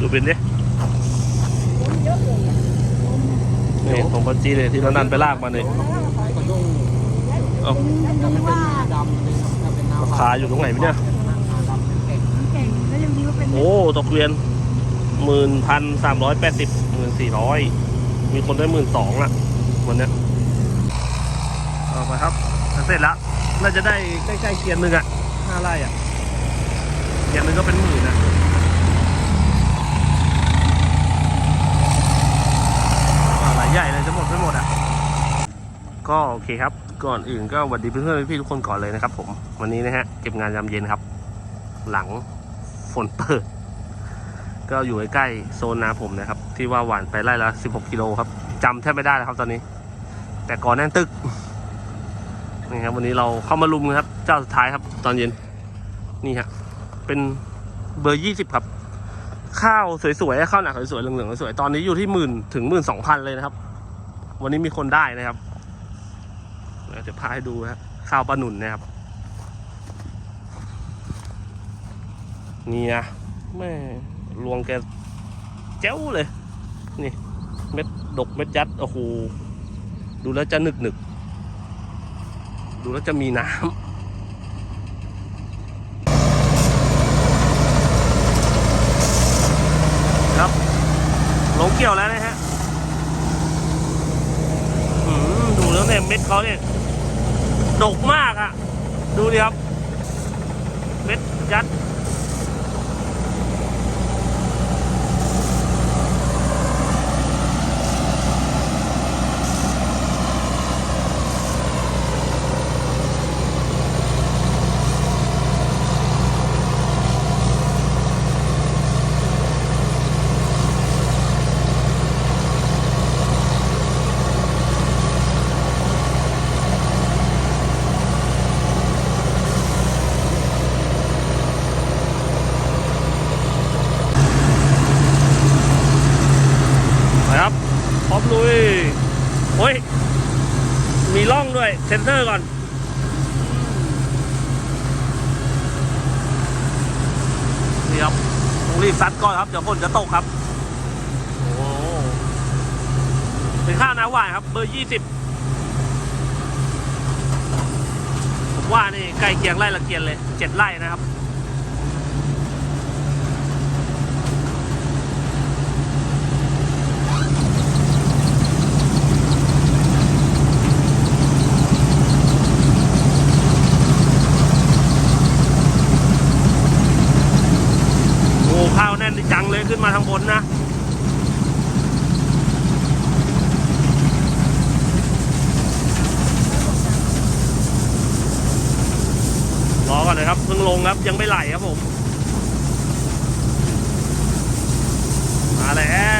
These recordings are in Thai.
ดูเป็นดิเยอะเลยอะนี่ของพันจีเลยที่นันนันไปลากมาเนี่ยก็ต้องเอาแล้วถ้าดูเป็นว่านาดำเลยครับถ้าเป็นนาราคาอยู่ตรงไหนวะเนี่ยนาดำเป็นเก่งเก่งแล้วยังดีว่าเป็นโอ้ตกเกวียนหมื่นพันสามร้อยแปดสิบหมื่นสี่ร้อยมีคนได้หมื่นสองอะวันเนี้ยเอาไปครับเสร็จแล้วน่าจะได้ใกล้ๆเกียนหนึ่งอะห้าไร่อะเกียนหนึ่งก็เป็นหมื่นอะหลายใหญ่เลยจะหมดไม่หมดอะ ก็โอเคครับ ก่อนอื่นก็สวัสดีเพื่อนๆพี่ทุกคนก่อนเลยนะครับ ผมวันนี้นะฮะเก็บงานยามเย็นครับ หลังฝนเปิด ก็อยู่ใกล้ๆโซนนาผมนะครับ ที่ว่าหวานไปไล่ละ 16 กิโลครับจำแทบไม่ได้แล้วครับตอนนี้ แต่ก่อนแน่นตึกนี่ครับวันนี้เราเข้ามาลุมครับ เจ้าสุดท้ายครับ ตอนเย็นนี่ฮะเป็นเบอร์20ครับ ข้าวสวยๆข้าวหนักสวยๆเหลืองๆสวยๆตอนนี้อยู่ที่หมื่นถึงหมื่นสองพันเลยนะครับ วันนี้มีคนได้นะครับ เดี๋ยวจะพาให้ดูครับข้าวปลาหนุนนะครับ นี่นะแม่ลวงแกเจ้าเลย นี่เม็ดดกเม็ดยัดโอ้โหดูแล้วจะหนึกหนึกดูแล้วจะมีน้ำครับลงเกี่ยวแล้วนะฮะดูแล้วเนี่ยเม็ดเขาเนี่ย ดกมากอะ่ะ ดูดิครับเม็ดยัด นะครับพร้อมลุยโอ้ย มีร่องด้วย เซ็นเซอร์ก่อน นี่ครับ ต้องรีบซัดก่อนครับ เดี๋ ยวฝนจะตกครับ โอ้โหเป็นข้าวนาหวานครับ เบอร์ยี่สิบผมว่านี่ใกล้เคียงไร่ละเกียนเลยเจ็ดไร่นะครับ โอ้ข้าวแน่นจังเลยขึ้นมาทางบนนะ รอ ก่อนนะครับเพิ่งลงครับยังไม่ไหลครับผม มาแล้ว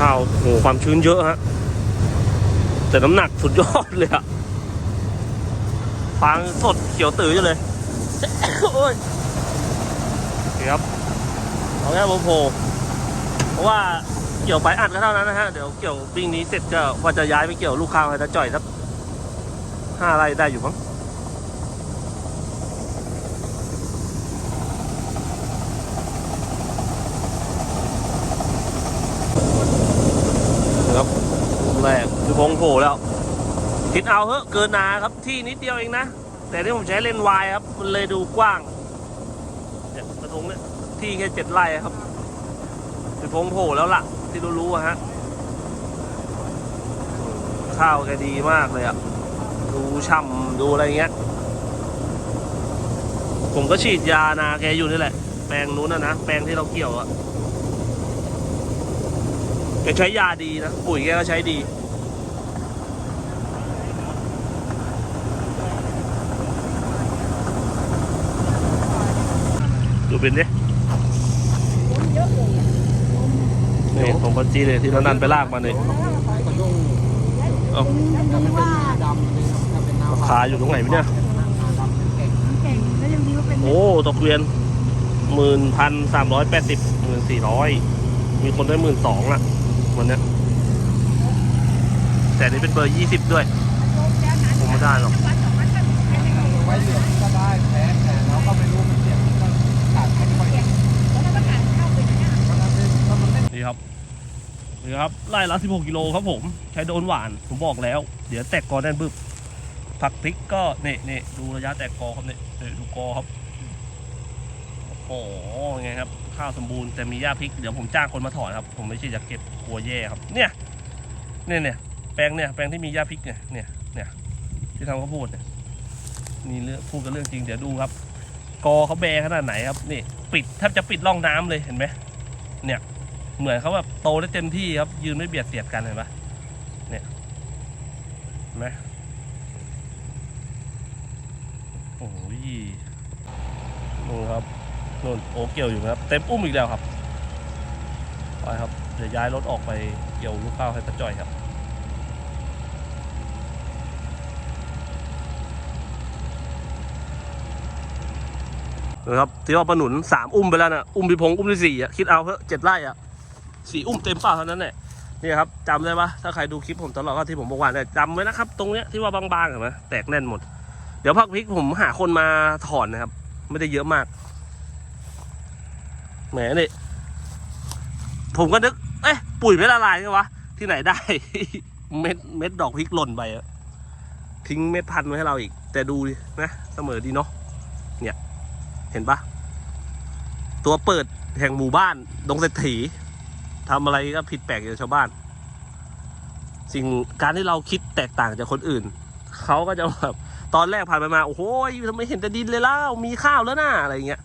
ข้าวโหความชื้นเยอะฮะ แต่น้ำหนักสุดยอดเลยอะฟางสดเขียวตื่อเลยโอ้ยครับเอาแค่โมโพเพราะว่าเกี่ยวไปอัดก็เท่านั้นนะฮะ เดี๋ยวเกี่ยวปิ้งนี้เสร็จก็ว่าจะย้ายไปเกี่ยวลูกค้างให้ตาจ่อยสักห้าไร่ได้อยู่มั้ง นะครับแรกคือพง โผล่แล้วคิดเอาเถอะเกินนาครับที่นิดเดียวเองนะ แต่ที่ผมใช้เลนวายครับ มันเลยดูกว้างเนี่ยกระทงเนี่ยที่แค่เจ็ดไร่ครับคือพงโผล่แล้วล่ะ ที่รู้ๆอะฮะข้าวแกดีมากเลยอะดูช่ำดูอะไรเงี้ย ผมก็ฉีดยานาแกอยู่นี่แหละ แปลงนู้นนะนะ แปลงที่เราเกี่ยวอะแกใช้ยาดีนะ ปุ๋ยแกก็ใช้ดี ดูเป็นดิคนเยอะเลยอะนี่ของปัจจีเลยที่เรานันไปลากมาเลยใช้กระด้งเอ้าแล้วถ้ายังเป็ดีนว่าดำเลยครับถ้าเป็นนาราคาอยู่ตรงไหนวะเนี่ยดำเป็นแก่งเก่งแล้วยังดีว่าเป็นโอ้ตกเกวียนหมื่นพันสามร้อยแปดสิบหมื่นสี่ร้อยมีคนได้หมื่นสองละวันเนี้ยแต่นี่เป็นเบอร์ยี่สิบด้วย ผมไม่ได้หรอก นี่ครับไล่ละ 16 กิโลครับผม ใช้โดนหวาน ผมบอกแล้ว เดี๋ยวแตกกอแน่นบึบผักพริกก็เนี่ยเนี่ยดูระยะแตกกอครับเนี่ยเนี่ยดูกอครับ โอ้โหไงครับ ข้าวสมบูรณ์แต่มีหญ้าพริก เดี๋ยวผมจ้างคนมาถอนครับ ผมไม่ใช่จะเก็บกลัวแย่ครับ เนี่ย เนี่ยเนี่ยแปลงเนี่ยแปลงที่มีหญ้าพริกเนี่ย เนี่ยเนี่ยที่ทำข้าวโพดเนี่ยนี่เรื่องพูดกันเรื่องจริงเดี๋ยวดูครับ กอเขาแบขนาดไหนครับ นี่ ปิดแทบจะปิดร่องน้ำเลยเห็นไหมเนี่ย เหมือนเขาแบบโตได้เต็มที่ครับ ยืนไม่เบียดเสียดกันเห็นปะเนี่ยเห็นไหมโอ้ยนู่นครับนู่นโอเกี่ยวอยู่ครับ เต็มอุ้มอีกแล้วครับไปครับเดี๋ยวย้ายรถออกไปเกี่ยวลูกข้าวให้ตาจ่อยครับนะครับที่ว่าปลาหนุนสามอุ้มไปแล้วนะอุ้มพิพง อุ้มที่สี่อะ คิดเอาเถอะเจ็ดไร่อะ สี่อุ้มเต็มเปล่าเท่านั้นแหละนี่ครับจำได้ปะถ้าใครดูคลิปผมตลอดก็ที่ผมบอกว่าเนี่ยจำไว้นะครับ ตรงเนี้ยที่ว่าบางๆเห็นไหมแตกแน่นหมด เดี๋ยวพักพริกผมหาคนมาถอนนะครับ ไม่ได้เยอะมาก แหมนี่ผมก็นึก เอ๊ะปุ๋ยไม่ละลายไงวะ ที่ไหนได้ เม็ดเม็ดดอกพริกหล่นไปอะทิ้งเม็ดพันธุ์ไว้ให้เราอีก แต่ดูนะเสมอดีเนาะเนี่ย เห็นปะตัวเปิดแห่งหมู่บ้านดงเศรษฐี ทำอะไรก็ผิดแปลกจากชาวบ้าน สิ่งการที่เราคิดแตกต่างจากคนอื่น เขาก็จะแบบตอนแรกผ่านไปมา โอ้โหทำไมเห็นแต่ดินเลยเล่ามีข้าวแล้วนะอะไรเงี้ย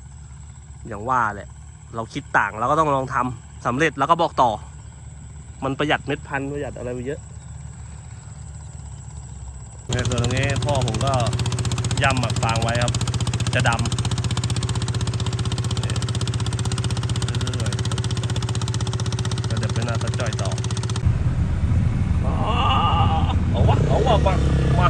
อย่างว่าแหละ เราคิดต่างเราก็ต้องลองทำสำเร็จแล้วก็บอกต่อ มันประหยัดเม็ดพันธุ์ประหยัดอะไรไปเยอะในส่วนตรงนี้พ่อผมก็ย่ำหมักฟางไว้ครับ จะดำ เรื่อยๆแล้วเดี๋ยวไปหน้าตะจ่อยต่ออ๋อ เอาวะเอาวะ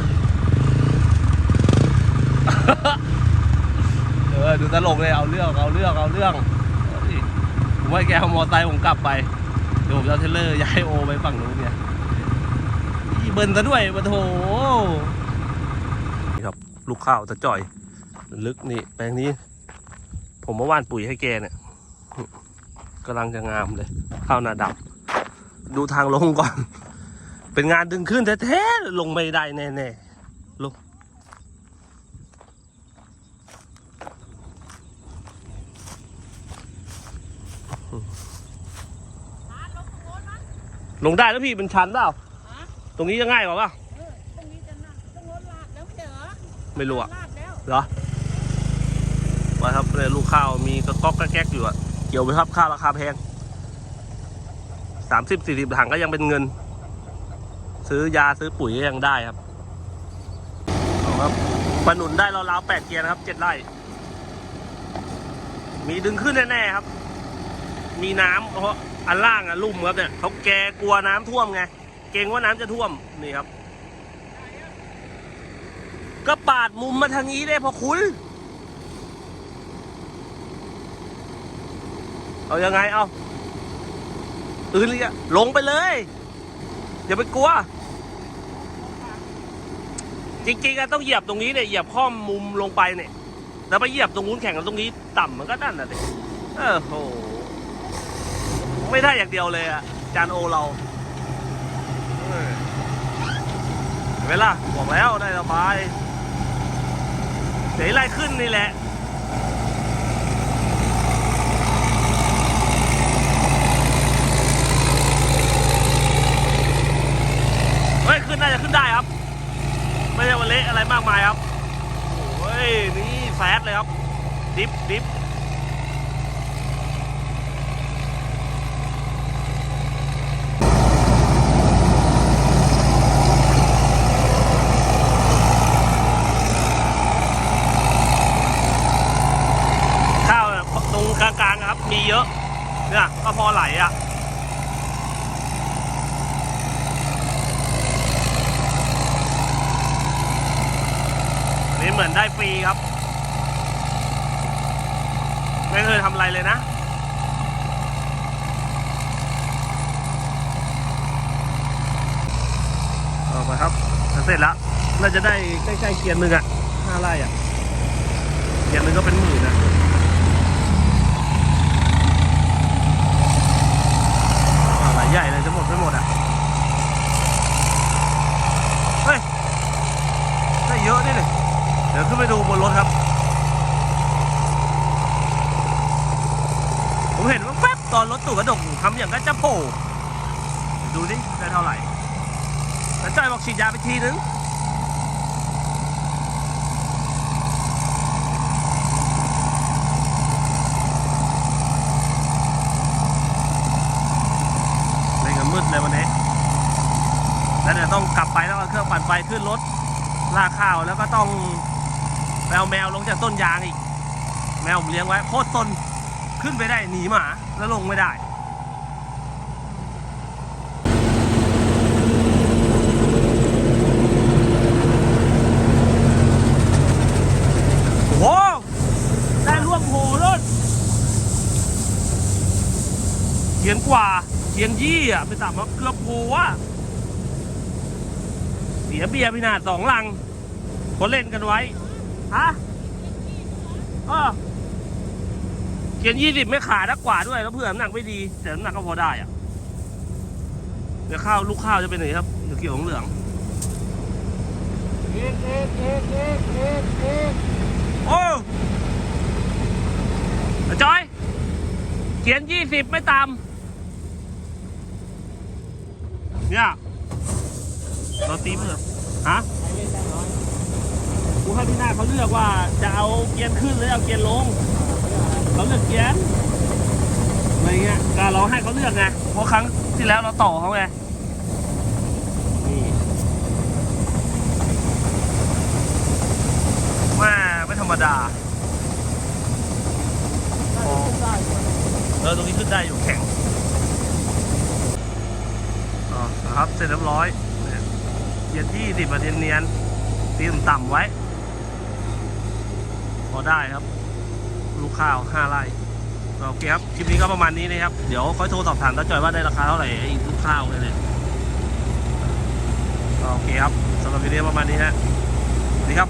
มาเออดูตลกเลยเอาเรื่องเอาเรื่องเอาเรื่องเฮ้ยผมว่าแกเอามอไซค์ผมกลับไปเดี๋ยวผมจะเอาเทเลอร์ย้ายโอไปฝั่งนู้นเนี่ยเบิร์นซะด้วยมาโถนี่ครับ ลูกข้าวตะจ่อย ลึกนี่แปลงนี้ ผมเมื่อวานปุ๋ยให้แกเนี่ยกำลังจะงามเลย ข้าวนาดำดูทางลงก่อน เป็นงานดึงขึ้นแท้ๆลงไม่ได้แน่ๆลงลงได้แล้วพี่เป็นชันเปล่าตรงนี้จะง่ายกว่าเปล่าตรงนี้จะไม่รู้อะเหรอ มาครับเนี่ยลูกข้าวมีกระก๊อกกระแก๊กอยู่อะเกี่ยวไปครับข้าวราคาแพงสามสิบสี่สิบถังก็ยังเป็นเงิน ซื้อยาซื้อปุ๋ยก็ยังได้ครับเอาครับปนุนได้ราวๆแปดเกียร์นะครับเจ็ดไร่ มีดึงขึ้นแน่ๆครับ มีน้ำเพราะอันล่างอะลุ่มครับเนี่ยเขาแกกลัวน้ำท่วมไง เกรงว่าน้ำจะท่วมนี่ครับ ก็ปาดมุมมาทางนี้ได้พอคุณ เอายังไงเอาอื่นเลยอะลงไปเลย อย่าไปกลัว จริงๆอะต้องเหยียบตรงนี้เนี่ยเหยียบข้อมมุมลงไปเนี่ยแล้วไปเหยียบตรงนู้นแข่งกับตรงนี้ต่ำมันก็นั่นน่ะดิเออโหไม่ได้อย่างเดียวเลยอะจานโอเราเออเห็นไหมล่ะบอกแล้วได้สบายเดี๋ยวไล่ขึ้นนี่แหละเฮ้ยขึ้นน่าจะขึ้นได้ครับ ไม่ใช่วันเละอะไรมากมายครับโอ้ยนี่แฟดเลยครับ ดิฟดิฟข้าวตรงกลางๆครับ มีเยอะ เนี่ยก็พอไหลอะ นี่เห มือนได้ฟรีครับ ไม่เคยทำอะไรเลยนะเอาไปครับ เสร็จแล้วน่าจะได้ใกล้ๆเกียร์หนึ่งอะห้าไร่อะเกียร์หนึ่งก็เป็นหมื่นอะอะไรใหญ่เลยจะหมดไม่หมดอะเฮ้ยได้เยอะนี่เลย เดี๋ยวขึ้นไปดูบนรถครับ ผมเห็นว่าแป๊บตอนรถตู่กระดกทำอย่างก็จะโผล่ดูดิได้เท่าไหร่แล้วจอยบอกฉีดยาไปทีนึงเล่นกันมืดเลยวันนี้ แล้วเดี๋ยวต้องกลับไปแล้วเอาเครื่องปั่นไฟขึ้นรถลากข้าวแล้วก็ต้อง ไปเอาแมวลงจากต้นยางอีก แมวผมเลี้ยงไว้โคตรซนขึ้นไปได้หนีหมาแล้วลงไม่ได้โอ้ได้ร่วมโหรถเขียนกว่าเขียนยี่อะไปต่ำมาเกือบโหอะเสียเบียร์พินาศสองลังเขาเล่นกันไว้ ฮะเออเขียนยี่สิบไม่ขาดนักกว่าด้วย แล้วเผื่อน้ำหนักไม่ดี แต่น้ำหนักก็พอได้อะเดี๋ยวข้าวลูกข้าวจะเป็นไงครับเดี๋ยวเขียวเหลืองเอกเอกเอกเอกเอกเอกโอ้จอย เขียนยี่สิบไม่ตาม เนี่ยเราตีเพื่อฮะ กูให้พี่นาเขาเลือกว่าจะเอาเกียร์ขึ้นหรือเอาเกียร์ลงเขาเลือกเกียร์อะไรเงี้ยก็เราให้เขาเลือกไงเพราะครั้งที่แล้วเราต่อเขาไงนี่มาไม่ธรรมดาเออตรงนี้ขึ้นได้อยู่แข็งอ๋อครับเสร็จเรียบร้อยเยเกียร์ที่สิบมาเนียนๆตีต่ำๆไว้ ได้ครับ ลูกข้าวห้าไร่โอเคครับคลิปนี้ก็ประมาณนี้นะครับ เดี๋ยวค่อยโทรสอบถามตาจอยว่าได้ราคาเท่าไหร่ไอ้ลูกข้าวเนี่ยโอเคครับสำหรับวิดีโอประมาณนี้ฮะสวัสดีครับ